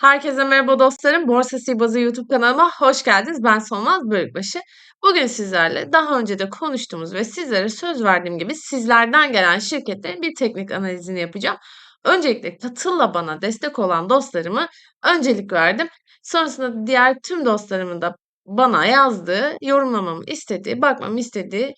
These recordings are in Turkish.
Herkese merhaba dostlarım. Borsa Sihirbazı YouTube kanalıma hoş geldiniz. Ben Solmaz Bölükbaşı. Bugün sizlerle daha önce de konuştuğumuz ve sizlere söz verdiğim gibi sizlerden gelen şirketlerin bir teknik analizini yapacağım. Öncelikle katılla bana destek olan dostlarımı öncelik verdim. Sonrasında diğer tüm dostlarımın da bana yazdığı, yorumlamamı istediği, bakmamı istediği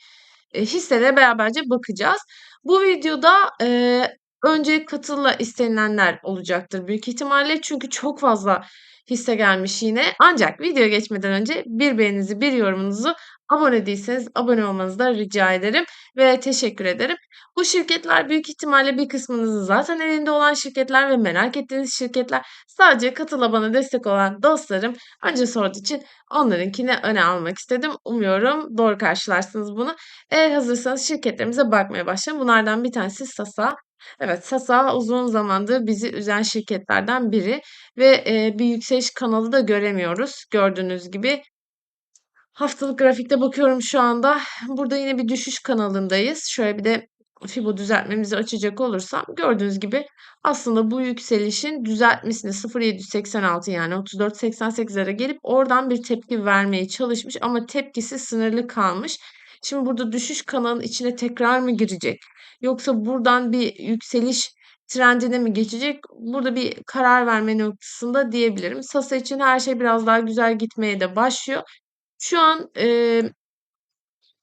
e, hisselere beraberce bakacağız. Bu videoda e, Önce katılla istenilenler olacaktır büyük ihtimalle. Çünkü çok fazla hisse gelmiş yine. Ancak videoya geçmeden önce bir beğeninizi, bir yorumunuzu, abone değilseniz abone olmanızı da rica ederim ve teşekkür ederim. Bu şirketler büyük ihtimalle bir kısmınızın zaten elinde olan şirketler ve merak ettiğiniz şirketler. Sadece katıla bana destek olan dostlarım önce sorduğu için onlarınkini öne almak istedim. Umuyorum doğru karşılarsınız bunu. Eğer hazırsanız şirketlerimize bakmaya başlayalım. Bunlardan bir tanesi Sasa. Evet, Sasa uzun zamandır bizi üzen şirketlerden biri ve, eee, bir yükseliş kanalı da göremiyoruz gördüğünüz gibi. Haftalık grafikte bakıyorum şu anda. Burada yine bir düşüş kanalındayız. Şöyle bir de Fibo düzeltmemizi açacak olursam gördüğünüz gibi aslında bu yükselişin düzeltmesini 0.786 yani 34.88'lere gelip oradan bir tepki vermeye çalışmış ama tepkisi sınırlı kalmış. Şimdi burada düşüş kanalının içine tekrar mı girecek? Yoksa buradan bir yükseliş trendine mi geçecek? Burada bir karar verme noktasında diyebilirim. Sasa için her şey biraz daha güzel gitmeye de başlıyor. Şu an, eee,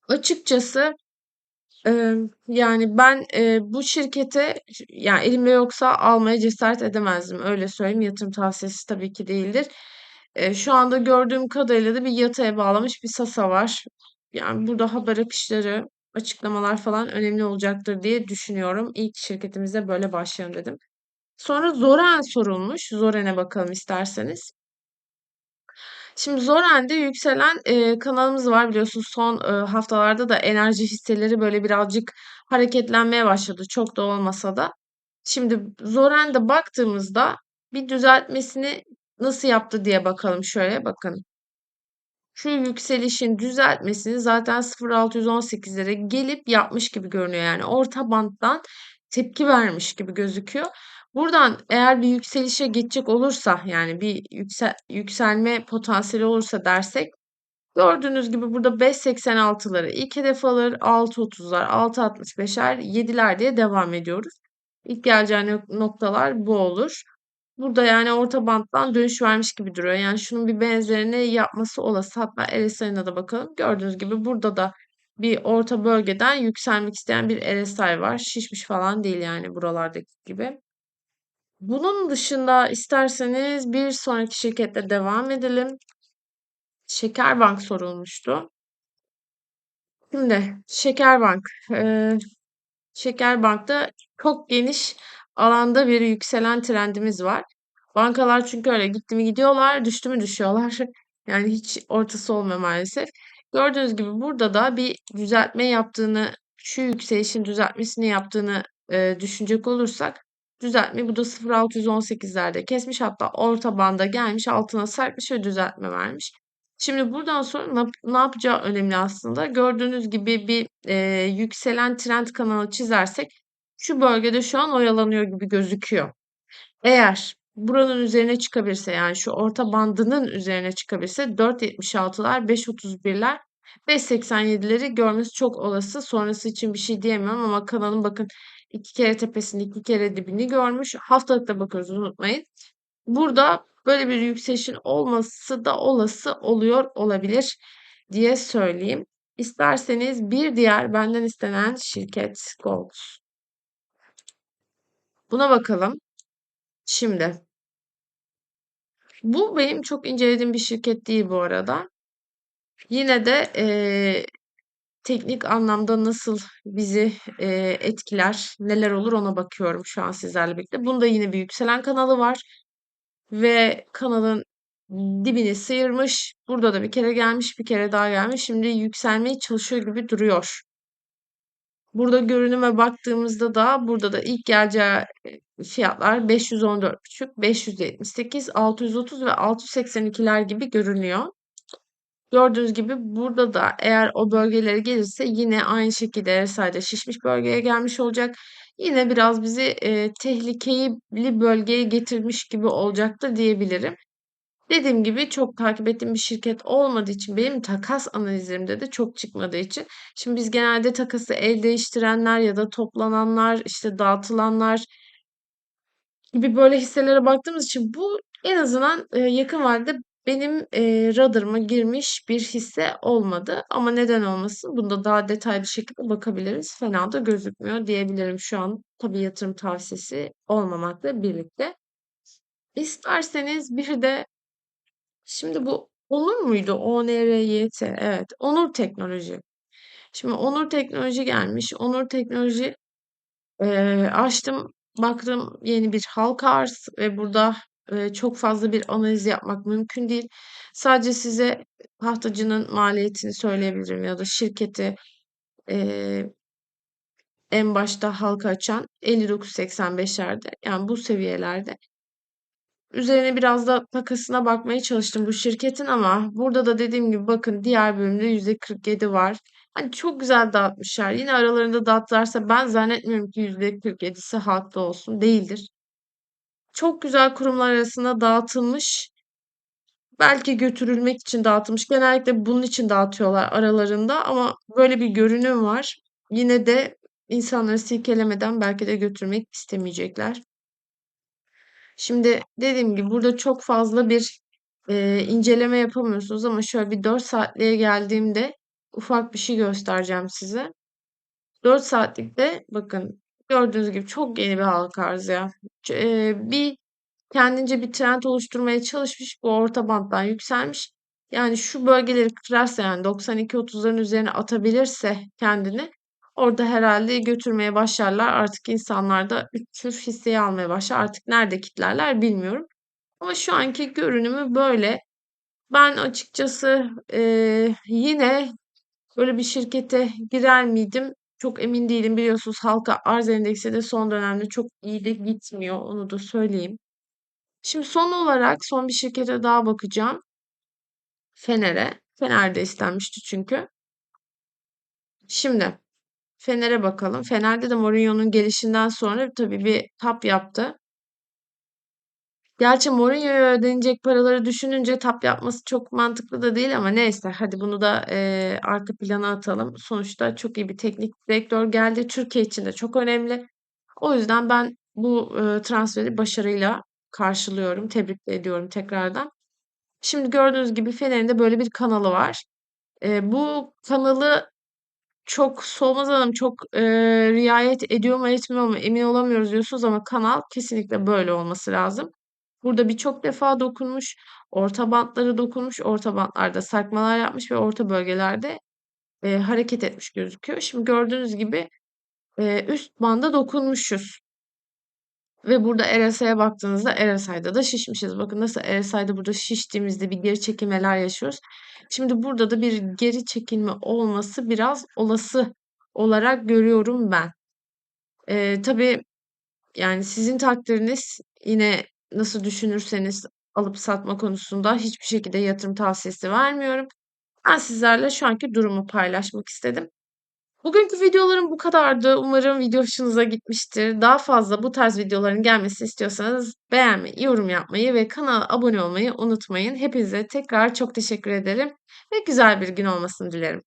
açıkçası, emm, yani, ben, eee, bu şirkete yani, elimde yoksa almaya cesaret edemezdim, öyle söyleyeyim. Yatırım tavsiyesi tabii ki değildir. Eee, şu anda gördüğüm kadarıyla da bir yataya bağlamış bir Sasa var. Yani, burada haber akışları, açıklamalar falan önemli olacaktır diye düşünüyorum. İlk şirketimize böyle başlayalım dedim. Sonra Zoren sorulmuş. Zoren'e bakalım isterseniz. Şimdi Zoren'de yükselen, eee, kanalımız var biliyorsunuz son, eee, haftalarda da enerji hisseleri böyle birazcık hareketlenmeye başladı çok da olmasa da. Şimdi Zoren'de baktığımızda bir düzeltmesini nasıl yaptı diye bakalım şöyle bakın. Şu yükselişin düzeltmesini zaten 0.618'lere gelip yapmış gibi görünüyor. Yani orta banttan tepki vermiş gibi gözüküyor. Buradan eğer bir yükselişe geçecek olursa yani bir yüksel yükselme potansiyeli olursa dersek gördüğünüz gibi burada 5.86'ları ilk hedef alır, 6.30'lar, 6.65'er, 7'ler diye devam ediyoruz. İlk geleceği noktalar bu olur. Burada yani orta banttan dönüş vermiş gibi duruyor. Yani şunun bir benzerini yapması olası. Hatta RSI'ına da bakalım. Gördüğünüz gibi burada da bir orta bölgeden yükselmek isteyen bir RSI var. Şişmiş falan değil yani buralardaki gibi. Bunun dışında isterseniz bir sonraki şirkette devam edelim. Şekerbank sorulmuştu. Şimdi Şekerbank. Ee, Şekerbank'ta çok geniş alanda bir yükselen trendimiz var. Bankalar çünkü öyle gitti mi gidiyorlar, düştü mü düşüyorlar. Yani hiç ortası olmuyor maalesef. Gördüğünüz gibi burada da bir düzeltme yaptığını, şu yükselişin düzeltmesini yaptığını e, düşünecek olursak düzeltme bu da 0.618'lerde kesmiş hatta orta banda gelmiş altına sarkmış ve düzeltme vermiş. Şimdi buradan sonra ne, ne yapacağı önemli aslında. Gördüğünüz gibi bir e, yükselen trend kanalı çizersek şu bölgede şu an oyalanıyor gibi gözüküyor. Eğer buranın üzerine çıkabilirse yani şu orta bandının üzerine çıkabilirse 4.76'lar, 5.31'ler, 5.87'leri görmesi çok olası. Sonrası için bir şey diyemem ama kanalın bakın iki kere tepesini, iki kere dibini görmüş. Haftalıkta bakıyoruz unutmayın. Burada böyle bir yükselişin olması da olası oluyor olabilir diye söyleyeyim. İsterseniz bir diğer benden istenen şirket Gold. Buna bakalım. Şimdi bu benim çok incelediğim bir şirket değil bu arada. Yine de eee, teknik anlamda nasıl bizi eee, etkiler, neler olur ona bakıyorum şu an sizlerle birlikte. Bunda yine bir yükselen kanalı var ve kanalın dibini sıyırmış. Burada da bir kere gelmiş, bir kere daha gelmiş. Şimdi yükselmeye çalışıyor gibi duruyor. Burada görünüme baktığımızda da burada da ilk geleceği fiyatlar 514,5, 578, 630 ve 682'ler gibi görünüyor. Gördüğünüz gibi burada da eğer o bölgelere gelirse yine aynı şekilde RSI'de şişmiş bölgeye gelmiş olacak. yine biraz bizi, eee, tehlikeli bölgeye getirmiş gibi olacaktır diyebilirim. Dediğim gibi çok takip ettiğim bir şirket olmadığı için benim takas analizlerimde de çok çıkmadığı için şimdi biz genelde takası el değiştirenler ya da toplananlar, işte, dağıtılanlar gibi böyle hisselere baktığımız için bu en azından, yakın vadede benim, radarıma girmiş bir hisse olmadı ama neden olmasın? Bunda daha detaylı şekilde bakabiliriz. Fena da gözükmüyor diyebilirim şu an. Tabii yatırım tavsiyesi olmamakla birlikte. İsterseniz bir de şimdi bu Onur muydu? O-N-R-Y-T evet. Onur Teknoloji. Şimdi Onur Teknoloji gelmiş. Onur Teknoloji, eee, açtım, baktım yeni bir halka arz ve burada, eee, çok fazla bir analiz yapmak mümkün değil. Sadece size tahtacının maliyetini söyleyebilirim ya da şirketi, eee en başta halka açan 59.85'lerde yani bu seviyelerde. Üzerine biraz da takasına bakmaya çalıştım bu şirketin ama burada da dediğim gibi bakın diğer bölümde %47 var. Hani çok güzel dağıtmışlar. Yine aralarında dağıttılarsa ben zannetmiyorum ki %47'si halkta olsun. Değildir. Çok güzel kurumlar arasında dağıtılmış. Belki götürülmek için dağıtılmış. Genellikle bunun için dağıtıyorlar aralarında ama böyle bir görünüm var. Yine de insanları silkelemeden belki de götürmek istemeyecekler. Şimdi dediğim gibi burada çok fazla bir, eee, inceleme yapamıyorsunuz ama şöyle bir 4 saatliğe geldiğimde ufak bir şey göstereceğim size. 4 saatlikte bakın gördüğünüz gibi çok yeni bir halka arz ya. Eee, bir kendince bir trend oluşturmaya çalışmış. Bu orta banttan yükselmiş. Yani şu bölgeleri kırarsa yani 92-30'ların üzerine atabilirse kendini orada herhalde götürmeye başlarlar. Artık insanlar da 3 tür hisseyi almaya başlar. Artık nerede kitlerler bilmiyorum. Ama şu anki görünümü böyle. Ben açıkçası, eee, yine böyle bir şirkete girer miydim? Çok emin değilim. Biliyorsunuz halka arz endeksi de son dönemde çok iyi de gitmiyor. Onu da söyleyeyim. Şimdi son olarak son bir şirkete daha bakacağım. Fener'e. Fener istenmişti çünkü. Şimdi Fener'e bakalım. Fener'de de Mourinho'nun gelişinden sonra tabii bir tap yaptı. Gerçi Mourinho'ya ödenecek paraları düşününce tap yapması çok mantıklı da değil ama neyse hadi bunu da, eee, arka plana atalım. Sonuçta çok iyi bir teknik direktör geldi. Türkiye için de çok önemli. O yüzden ben bu, ııı, transferi başarıyla karşılıyorum. Tebrik ediyorum tekrardan. Şimdi gördüğünüz gibi Fener'in de böyle bir kanalı var. Eee, bu kanalı çok Solmaz Hanım çok, eee, riayet ediyor mu etmiyor mu emin olamıyoruz diyorsunuz ama kanal kesinlikle böyle olması lazım. Burada birçok defa dokunmuş, orta bantlara dokunmuş, orta bantlarda sarkmalar yapmış ve orta bölgelerde, eee, hareket etmiş gözüküyor. Şimdi gördüğünüz gibi, eee, üst banda dokunmuşuz. Ve burada RSI'ye baktığınızda RSI'da da şişmişiz. Bakın nasıl RSI'da burada şiştiğimizde bir geri çekilmeler yaşıyoruz. Şimdi burada da bir geri çekilme olması biraz olası olarak görüyorum ben. Eee, tabii, yani sizin takdiriniz yine nasıl düşünürseniz alıp satma konusunda hiçbir şekilde yatırım tavsiyesi vermiyorum. Ben sizlerle şu anki durumu paylaşmak istedim. Bugünkü videolarım bu kadardı. Umarım video hoşunuza gitmiştir. Daha fazla bu tarz videoların gelmesini istiyorsanız beğenmeyi, yorum yapmayı ve kanala abone olmayı unutmayın. Hepinize tekrar çok teşekkür ederim ve güzel bir gün olmasını dilerim.